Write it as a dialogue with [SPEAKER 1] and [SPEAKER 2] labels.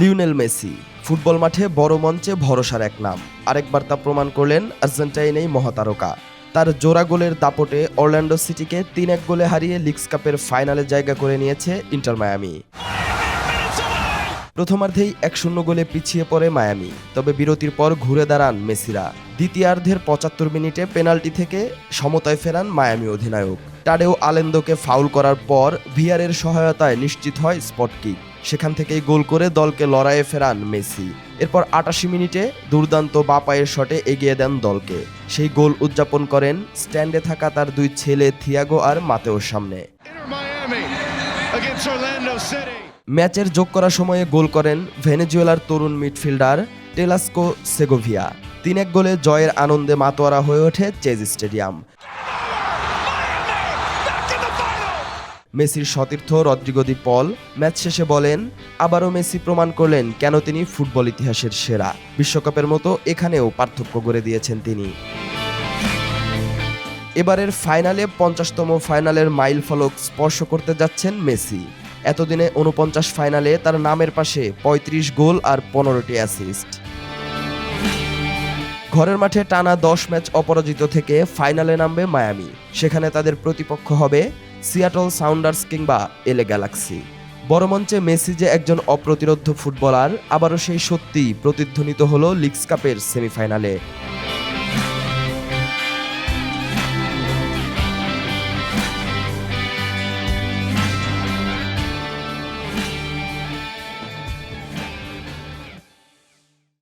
[SPEAKER 1] Lionel Messi. Football মাঠে বড় মঞ্চে ভরসার এক নাম। আরেকবার তা প্রমাণ করলেন আর্জেন্টাইন এই মহাতারকা। তার জোড়া গোলের দাপটে অরল্যান্ডো সিটিকে তিন এক গোলে হারিয়ে লিগস কাপের ফাইনালে জায়গা করে নিয়েছে ইন্টার মায়ামি। প্রথমার্ধেই এক শূন্য গোলে পিছিয়ে পড়ে মায়ামি, তবে বিরতির পর ঘুরে দাঁড়ান মেসিরা। দ্বিতীয়ার্ধের পঁচাত্তর মিনিটে পেনাল্টি থেকে সমতায় ফেরান মায়ামি অধিনায়ক। টাডেও আলেন্দোকে ফাউল করার পর ভিয়ারের সহায়তায় নিশ্চিত হয় স্পট কিক সেখান থেকেই গোল করে দলকে লড়াইয়ে ফেরান মেসি। এরপর আটাশি মিনিটে দুর্দান্ত বাপায়ের শটে এগিয়ে দেন দলকে। সেই গোল উদযাপন করেন স্ট্যান্ডে থাকা তার দুই ছেলে থিয়াগো আর মাতেওর সামনে. ম্যাচের যোগ করার সময়ে গোল করেন ভেনেজুয়েলার তরুণ মিডফিল্ডার টেলাস্কো সেগোভিয়া। তিন এক গোলে জয়ের আনন্দে মাতোয়ারা হয়ে ওঠে চেজ স্টেডিয়াম। মেসির সতীর্থ রদ্রিগো দি পল ম্যাচ শেষে বলেন, আবারও মেসি প্রমাণ করলেন কেন তিনি ফুটবল ইতিহাসের সেরা। বিশ্বকাপের মতো এখানেও পার্থক্য গড়ে দিয়েছেন তিনি। এবারের ফাইনালে পঞ্চাশতম ফাইনালের মাইল ফলক স্পর্শ করতে যাচ্ছেন মেসি। এতদিনে উনপঞ্চাশ ফাইনালে তার নামের পাশে ৩৫ গোল আর পনেরোটি অ্যাসিস্ট। ঘরের মাঠে টানা দশ ম্যাচ অপরাজিত থেকে ফাইনালে নামবে মায়ামি। সেখানে তাদের প্রতিপক্ষ হবে সিয়াটল সাউন্ডার্স কিংবা এলে গ্যালাক্সি। বড় মঞ্চে মেসি যে একজন অপ্রতিরোধ ফুটবলার, আবারও সেই সত্যি প্রতিধ্বনিত হলো লিগস কাপের সেমিফাইনালে।